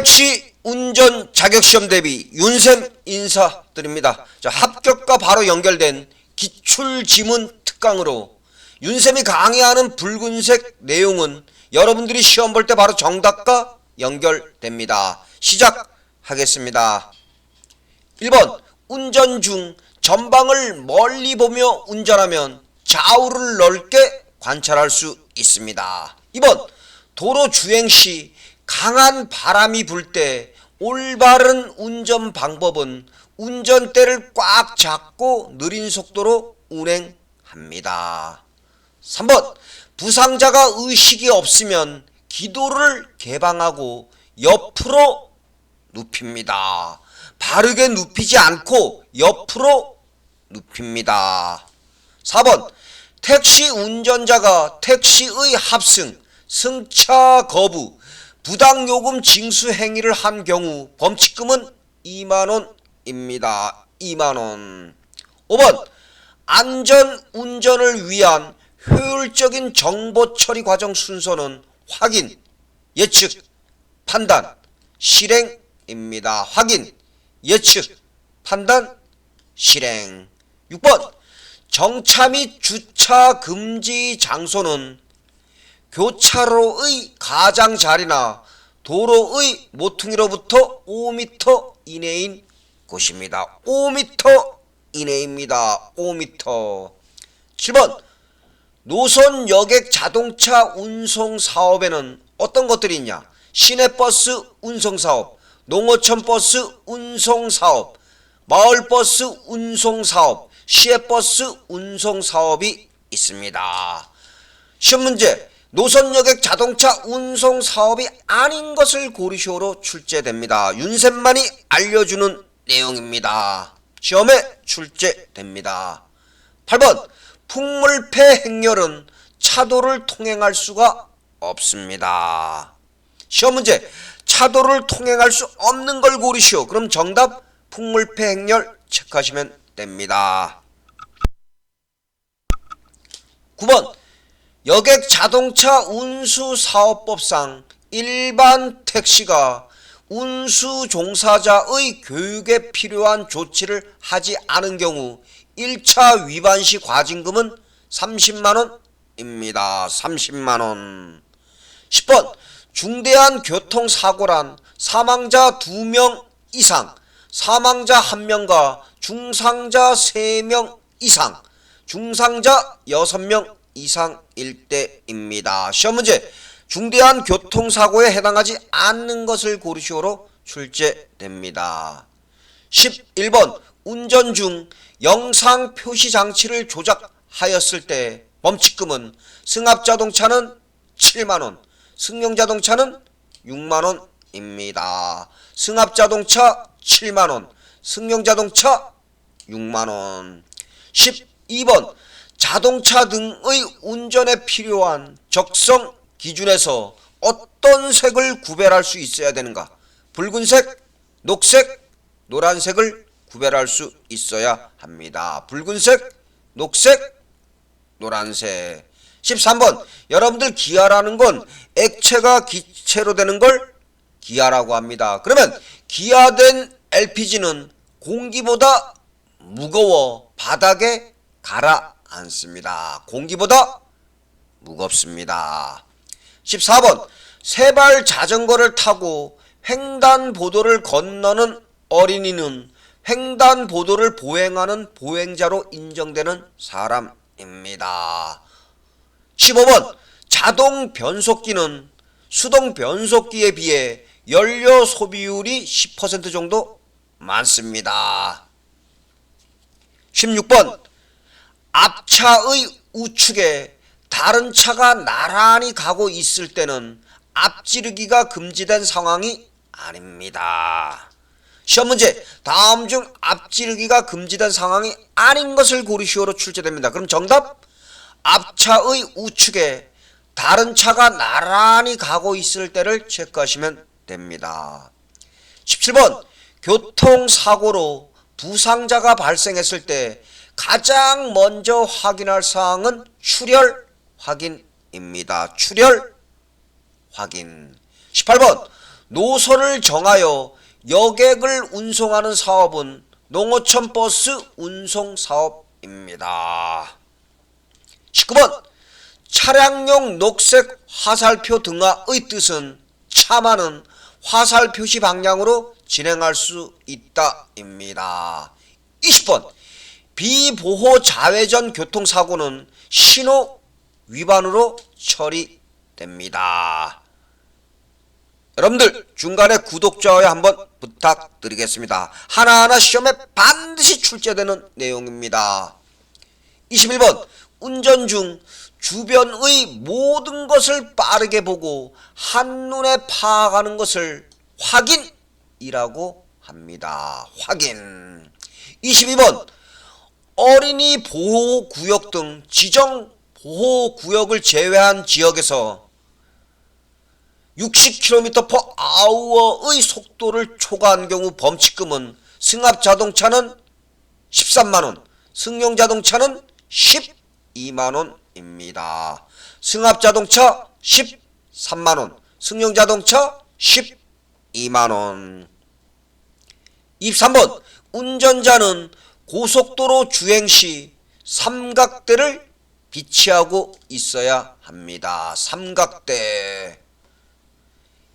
택시 운전 자격시험 대비 윤샘 인사드립니다. 자, 합격과 바로 연결된 기출지문 특강으로 윤샘이 강의하는 붉은색 내용은 여러분들이 시험 볼 때 바로 정답과 연결됩니다. 시작하겠습니다. 1번 운전 중 전방을 멀리 보며 운전하면 좌우를 넓게 관찰할 수 있습니다. 2번 도로 주행 시 강한 바람이 불 때 올바른 운전 방법은 운전대를 꽉 잡고 느린 속도로 운행합니다. 3번 부상자가 의식이 없으면 기도를 개방하고 옆으로 눕힙니다. 바르게 눕히지 않고 옆으로 눕힙니다. 4번 택시 운전자가 택시의 합승, 승차 거부, 부당 요금 징수 행위를 한 경우 범칙금은 2만 원입니다. 2만 원. 5번 안전 운전을 위한 효율적인 정보 처리 과정 순서는 확인, 예측, 판단, 실행입니다. 확인, 예측, 판단, 실행. 6번 정차 및 주차 금지 장소는 교차로의 가장자리나 도로의 모퉁이로부터 5m 이내인 곳입니다. 5m 이내입니다. 5m. 7번 노선 여객 자동차 운송 사업에는 어떤 것들이 있냐? 시내버스 운송 사업, 농어촌 버스 운송 사업, 마을버스 운송 사업, 시외버스 운송 사업이 있습니다. 시험 문제 노선 여객 자동차 운송 사업이 아닌 것을 고리시오로 출제됩니다. 윤샘만이 알려주는 내용입니다. 시험에 출제됩니다. 8번 풍물패 행렬은 차도를 통행할 수가 없습니다. 시험 문제 차도를 통행할 수 없는 걸 고르시오. 그럼 정답 풍물패 행렬 체크하시면 됩니다. 9번 여객 자동차 운수 사업법상 일반 택시가 운수 종사자의 교육에 필요한 조치를 하지 않은 경우 1차 위반 시 과징금은 30만 원입니다. 30만 원. 10번 중대한 교통사고란 사망자 2명 이상, 사망자 1명과 중상자 3명 이상, 중상자 6명 이상일 때입니다. 시험 문제 중대한 교통사고에 해당하지 않는 것을 고르시오로 출제됩니다. 11번 운전 중 영상 표시 장치를 조작하였을 때 범칙금은 승합 자동차는 7만 원, 승용 자동차는 6만 원입니다. 승합 자동차 7만 원, 승용 자동차 6만 원. 12번 자동차 등의 운전에 필요한 적성 기준에서 어떤 색을 구별할 수 있어야 되는가? 붉은색, 녹색, 노란색을 구별할 수 있어야 합니다. 붉은색, 녹색, 노란색. 13번 여러분들 기아라는 건 액체가 기체로 되는 걸 기아라고 합니다. 그러면 기아된 LPG는 공기보다 무거워 바닥에 가라 앉습니다. 공기보다 무겁습니다. 14번 세발 자전거를 타고 횡단보도를 건너는 어린이는 횡단보도를 보행하는 보행자로 인정되는 사람입니다. 15번 자동 변속기는 수동 변속기에 비해 연료 소비율이 10% 정도 많습니다. 16번 앞차의 우측에 다른 차가 나란히 가고 있을 때는 앞지르기가 금지된 상황이 아닙니다. 시험 문제 다음 중 앞지르기가 금지된 상황이 아닌 것을 고르시오로 출제됩니다. 그럼 정답 앞차의 우측에 다른 차가 나란히 가고 있을 때를 체크하시면 됩니다. 17번 교통사고로 부상자가 발생했을 때 가장 먼저 확인할 사항은 출혈 확인입니다. 출혈 확인. 18번 노선을 정하여 여객을 운송하는 사업은 농어촌 버스 운송 사업입니다. 19번 차량용 녹색 화살표 등화의 뜻은 차만은 화살 표시 방향으로 진행할 수 있다입니다. 20번 비보호 자회전 교통사고는 신호 위반으로 처리됩니다. 여러분들 중간에 구독 좋아요 한번 부탁드리겠습니다. 하나하나 시험에 반드시 출제되는 내용입니다. 21번 운전 중 주변의 모든 것을 빠르게 보고 한눈에 파악하는 것을 확인이라고 합니다. 확인. 22번 어린이 보호구역 등 지정 보호구역을 제외한 지역에서 60km/h의 속도를 초과한 경우 범칙금은 승합 자동차는 13만 원, 승용 자동차는 12만 원입니다. 승합 자동차 13만 원, 승용 자동차 12만 원. 23번 운전자는 고속도로 주행 시 삼각대를 비치하고 있어야 합니다. 삼각대.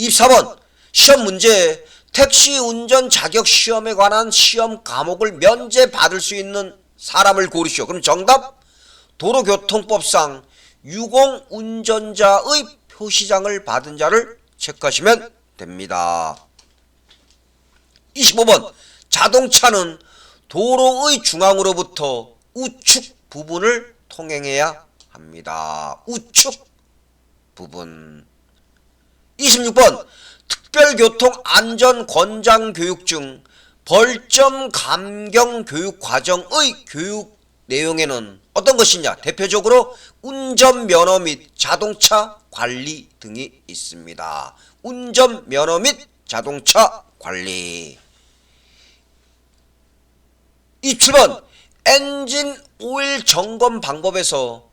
24번 시험 문제 택시 운전 자격 시험에 관한 시험 과목을 면제 받을 수 있는 사람을 고르시오. 그럼 정답 도로교통법상 유공 운전자의 표시장을 받은 자를 체크하시면 됩니다. 25번 자동차는 도로의 중앙으로부터 우측 부분을 통행해야 합니다. 우측 부분. 26번 특별교통 안전 권장 교육 중 벌점 감경 교육 과정의 교육 내용에는 어떤 것이냐? 대표적으로 운전 면허 및 자동차 관리 등이 있습니다. 운전 면허 및 자동차 관리. 27번 엔진 오일 점검 방법에서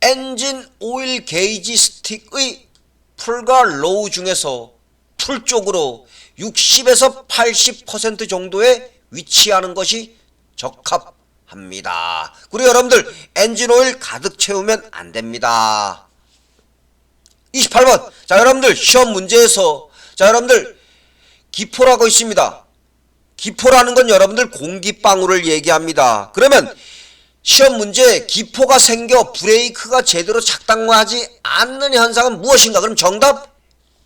엔진 오일 게이지 스틱의 풀과 로우 중에서 풀 쪽으로 60에서 80% 정도에 위치하는 것이 적합합니다. 그리고 여러분들 엔진 오일 가득 채우면 안 됩니다. 28번 자 여러분들 시험 문제에서 자 여러분들 기포라고 있습니다. 기포라는 건 여러분들 공기방울을 얘기합니다. 그러면 시험 문제 기포가 생겨 브레이크가 제대로 작동하지 않는 현상은 무엇인가? 그럼 정답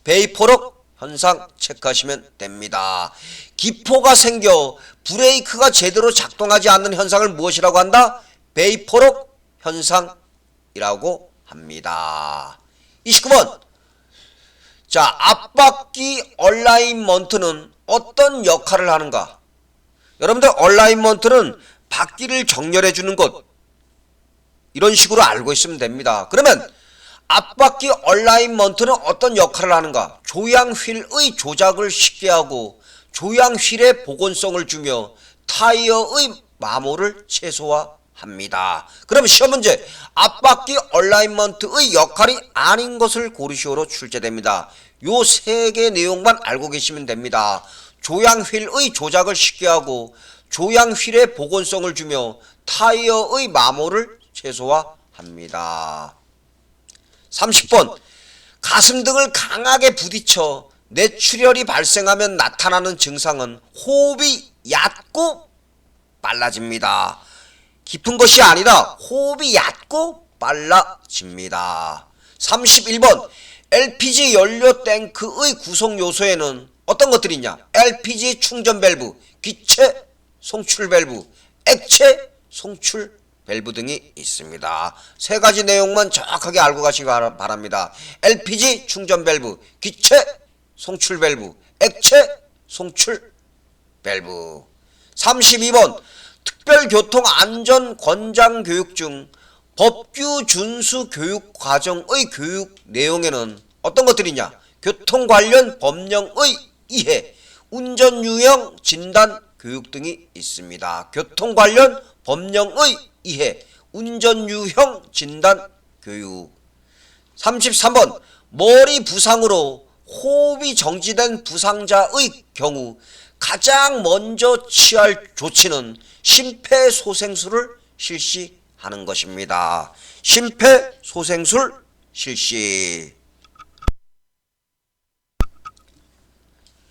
베이포럭 현상 체크하시면 됩니다. 기포가 생겨 브레이크가 제대로 작동하지 않는 현상을 무엇이라고 한다? 베이포럭 현상이라고 합니다. 29번 자 앞바퀴 얼라인먼트는 어떤 역할을 하는가? 여러분들 얼라인먼트는 바퀴를 정렬해 주는 것 이런 식으로 알고 있으면 됩니다. 그러면 앞바퀴 얼라인먼트는 어떤 역할을 하는가? 조향 휠의 조작을 쉽게 하고 조향 휠의 복원성을 주며 타이어의 마모를 최소화 합니다. 그럼 시험 문제 앞바퀴 얼라인먼트의 역할이 아닌 것을 고르시오로 출제됩니다. 요 세 개 내용만 알고 계시면 됩니다. 조향 휠의 조작을 쉽게 하고 조향 휠의 복원성을 주며 타이어의 마모를 최소화합니다. 30번 가슴 등을 강하게 부딪혀 뇌출혈이 발생하면 나타나는 증상은 호흡이 얕고 빨라집니다. 깊은 것이 아니라 호흡이 얕고 빨라집니다. 31번 LPG 연료 탱크의 구성 요소에는 어떤 것들이 있냐? LPG 충전 밸브, 기체 송출 밸브, 액체 송출 밸브 등이 있습니다. 세 가지 내용만 정확하게 알고 가시기 바랍니다. LPG 충전 밸브, 기체 송출 밸브, 액체 송출 밸브. 32번 특별교통 안전 권장 교육 중 법규 준수 교육 과정의 교육 내용에는 어떤 것들이 있냐? 교통 관련 법령의 이해, 운전 유형 진단 교육 등이 있습니다. 교통 관련 법령의 이해, 운전 유형 진단 교육. 33번 머리 부상으로 호흡이 정지된 부상자의 경우 가장 먼저 취할 조치는 심폐소생술을 실시하는 것입니다. 심폐소생술 실시.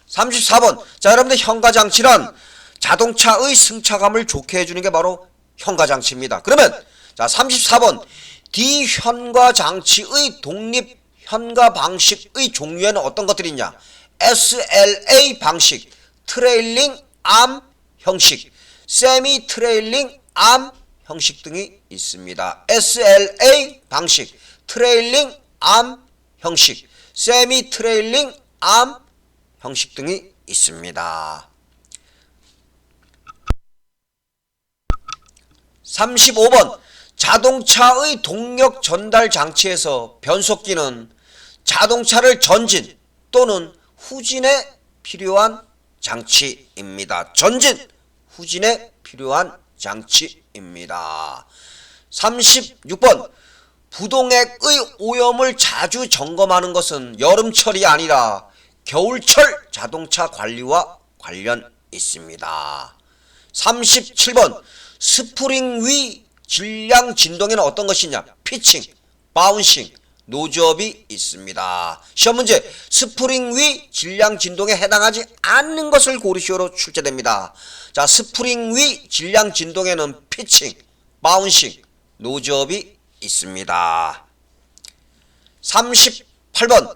34번. 자, 여러분들 현가장치란 자동차의 승차감을 좋게 해주는 게 바로 현가장치입니다. 그러면, 자, 34번. 디현가장치의 독립 현가 방식의 종류에는 어떤 것들이 있냐? SLA 방식, 트레일링 암 형식, 세미 트레일링 암 형식 등이 있습니다. SLA 방식, 트레일링 암 형식, 세미 트레일링 암 형식 등이 있습니다. 35번 자동차의 동력 전달 장치에서 변속기는 자동차를 전진 또는 후진에 필요한 장치입니다. 전진, 후진에 필요한 장치입니다. 36번 부동액의 오염을 자주 점검하는 것은 여름철이 아니라 겨울철 자동차 관리와 관련 있습니다. 37번 스프링 위 질량 진동에는 어떤 것이냐? 피칭, 바운싱, 노즈업이 있습니다. 시험 문제 스프링 위 질량 진동에 해당하지 않는 것을 고르시오로 출제됩니다. 자, 스프링 위 질량 진동에는 피칭, 바운싱, 노즈업이 있습니다. 38번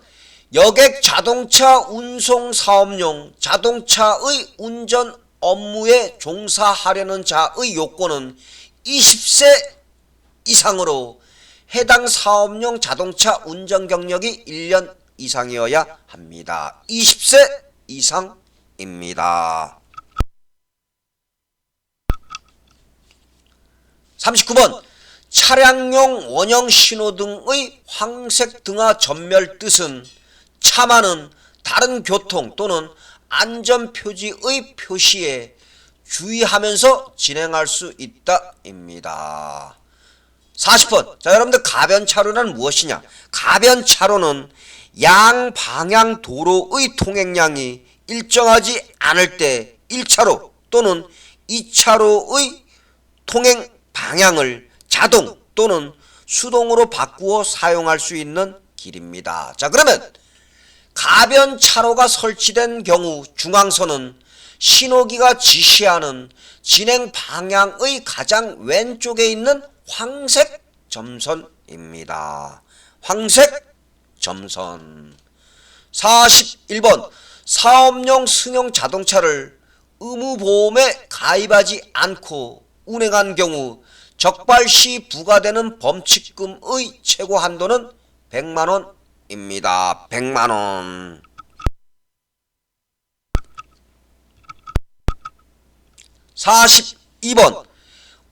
여객 자동차 운송 사업용 자동차의 운전 업무에 종사하려는 자의 요건은 20세 이상으로 해당 사업용 자동차 운전 경력이 1년 이상이어야 합니다. 20세 이상입니다. 39번 차량용 원형 신호등의 황색 등화 전멸 뜻은 차만은 다른 교통 또는 안전 표지의 표시에 주의하면서 진행할 수 있다입니다. 40번. 자, 여러분들 가변차로는 무엇이냐? 가변차로는 양방향 도로의 통행량이 일정하지 않을 때 1차로 또는 2차로의 통행 방향을 자동 또는 수동으로 바꾸어 사용할 수 있는 길입니다. 자, 그러면 가변차로가 설치된 경우 중앙선은 신호기가 지시하는 진행 방향의 가장 왼쪽에 있는 황색 점선입니다. 황색 점선. 41번 사업용 승용 자동차를 의무보험에 가입하지 않고 운행한 경우 적발 시 부과되는 범칙금의 최고 한도는 100만 원입니다. 100만 원. 42번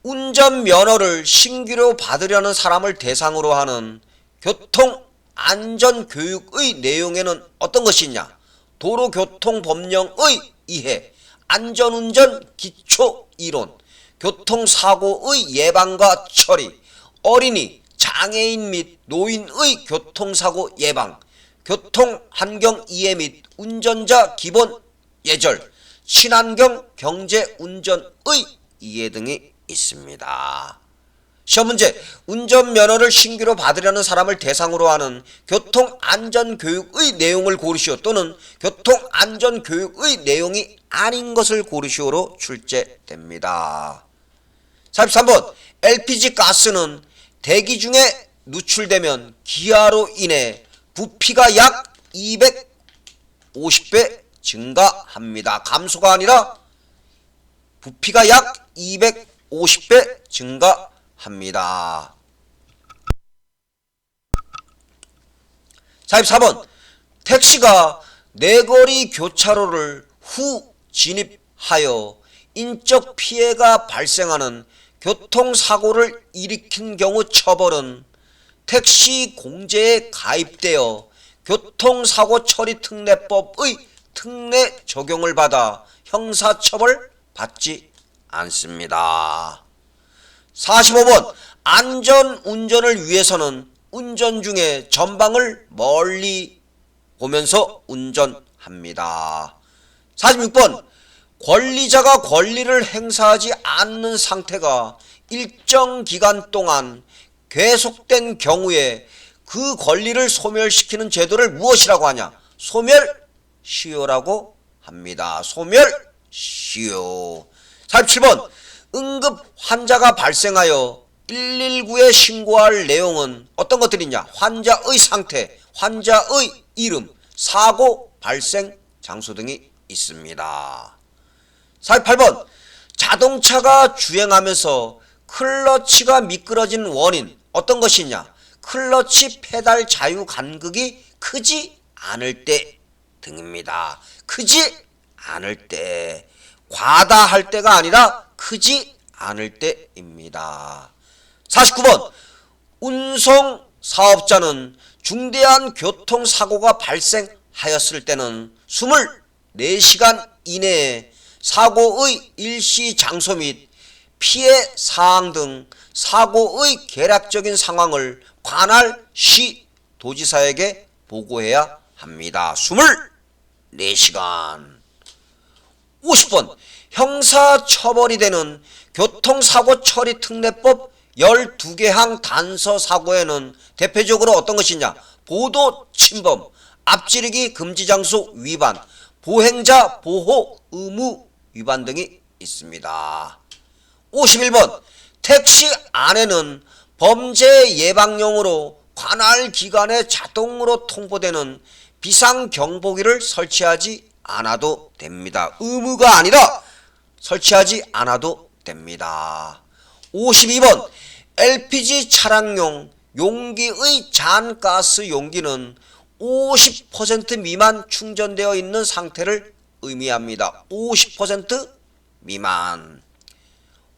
운전면허를 신규로 받으려는 사람을 대상으로 하는 교통안전교육의 내용에는 어떤 것이 있냐? 도로교통법령의 이해, 안전운전 기초이론, 교통사고의 예방과 처리, 어린이, 장애인 및 노인의 교통사고 예방, 교통환경 이해 및 운전자 기본 예절, 친환경 경제 운전의 이해 등이 있습니다. 시험 문제 운전면허를 신규로 받으려는 사람을 대상으로 하는 교통안전교육의 내용을 고르시오 또는 교통안전교육의 내용이 아닌 것을 고르시오로 출제됩니다. 43번 LPG 가스는 대기 중에 누출되면 기아로 인해 부피가 약 250배 증가합니다. 감소가 아니라 부피가 약 250배 증가합니다. 44번 택시가 내거리 교차로를 후 진입하여 인적 피해가 발생하는 교통사고를 일으킨 경우 처벌은 택시 공제에 가입되어 교통사고 처리 특례법의 특례 적용을 받아 형사처벌 받지 않습니다. 45번 안전 운전을 위해서는 운전 중에 전방을 멀리 보면서 운전합니다. 46번 권리자가 권리를 행사하지 않는 상태가 일정 기간 동안 계속된 경우에 그 권리를 소멸시키는 제도를 무엇이라고 하냐? 소멸시효라고 합니다. 소멸시효. 47번 응급 환자가 발생하여 119에 신고할 내용은 어떤 것들이냐? 환자의 상태, 환자의 이름, 사고 발생 장소 등이 있습니다. 48번 자동차가 주행하면서 클러치가 미끄러진 원인 어떤 것이냐? 클러치 페달 자유 간극이 크지 않을 때 등입니다. 크지 않을 때 과다할 때가 아니라 크지 않을 때입니다. 49번 운송 사업자는 중대한 교통사고가 발생하였을 때는 24시간 이내에 사고의 일시 장소 및 피해 사항 등 사고의 개략적인 상황을 관할 시 도지사에게 보고해야 합니다. 24시간 50번. 형사처벌이 되는 교통사고 처리 특례법 12개 항 단서 사고에는 대표적으로 어떤 것이냐? 보도 침범 앞지르기 금지 장소 위반 보행자 보호 의무 위반 등이 있습니다. 51번. 택시 안에는 범죄 예방용으로 관할 기관에 자동으로 통보되는 비상경보기를 설치하지 않아도 됩니다. 의무가 아니라 설치하지 않아도 됩니다. 52번 LPG 차량용 용기의 잔가스 용기는 50% 미만 충전되어 있는 상태를 의미합니다. 50% 미만.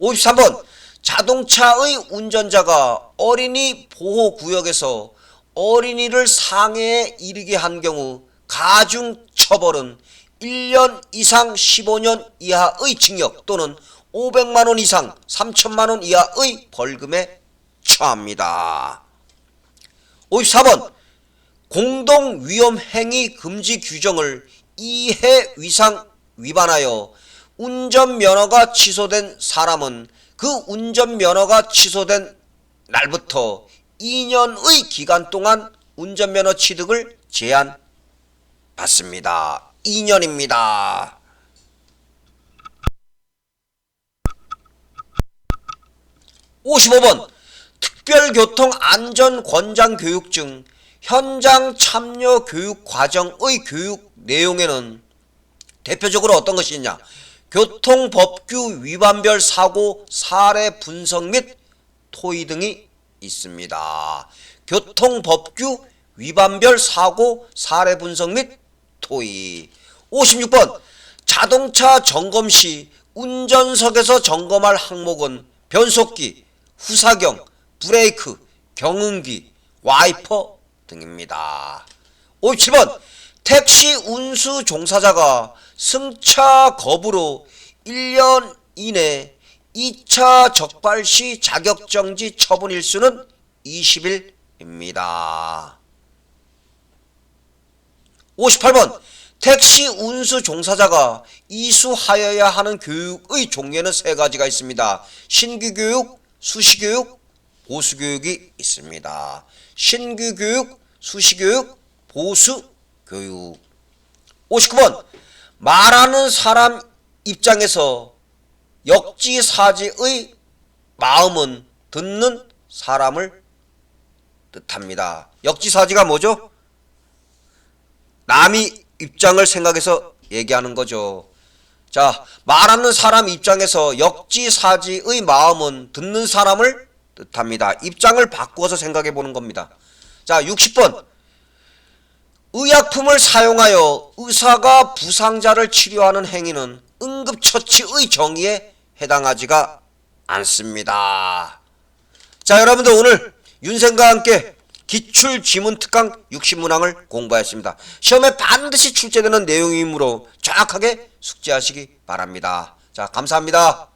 53번 자동차의 운전자가 어린이 보호구역에서 어린이를 상해에 이르게 한 경우 가중 처벌은 1년 이상 15년 이하의 징역 또는 500만 원 이상 3천만 원 이하의 벌금에 처합니다. 54번 공동 위험 행위 금지 규정을 이해 위상 위반하여 운전 면허가 취소된 사람은 그 운전 면허가 취소된 날부터 2년의 기간 동안 운전면허 취득을 제한받습니다. 2년입니다. 55번 특별교통안전권장교육증 현장 참여 교육 과정의 교육 내용에는 대표적으로 어떤 것이 있냐 교통법규 위반별 사고 사례 분석 및 토의 등이 있습니다. 교통법규 위반별 사고 사례 분석 및 토의 56번 자동차 점검 시 운전석에서 점검할 항목은 변속기, 후사경, 브레이크, 경운기, 와이퍼 등입니다. 57번 택시 운수 종사자가 승차 거부로 1년 이내 2차 적발 시 자격정지 처분 일수는 20일입니다. 58번 택시 운수 종사자가 이수하여야 하는 교육의 종류는 세 가지가 있습니다. 신규 교육, 수시 교육, 보수 교육이 있습니다. 신규 교육, 수시 교육, 보수 교육. 59번 말하는 사람 입장에서 역지사지의 마음은 듣는 사람을 뜻합니다. 역지사지가 뭐죠? 남이 입장을 생각해서 얘기하는 거죠. 자, 말하는 사람 입장에서 역지사지의 마음은 듣는 사람을 뜻합니다. 입장을 바꾸어서 생각해 보는 겁니다. 자, 60번. 의약품을 사용하여 의사가 부상자를 치료하는 행위는 응급처치의 정의에 해당하지가 않습니다. 자, 여러분들 오늘 윤생과 함께 기출 지문 특강 60문항을 공부하였습니다. 시험에 반드시 출제되는 내용이므로 정확하게 숙지하시기 바랍니다. 자, 감사합니다.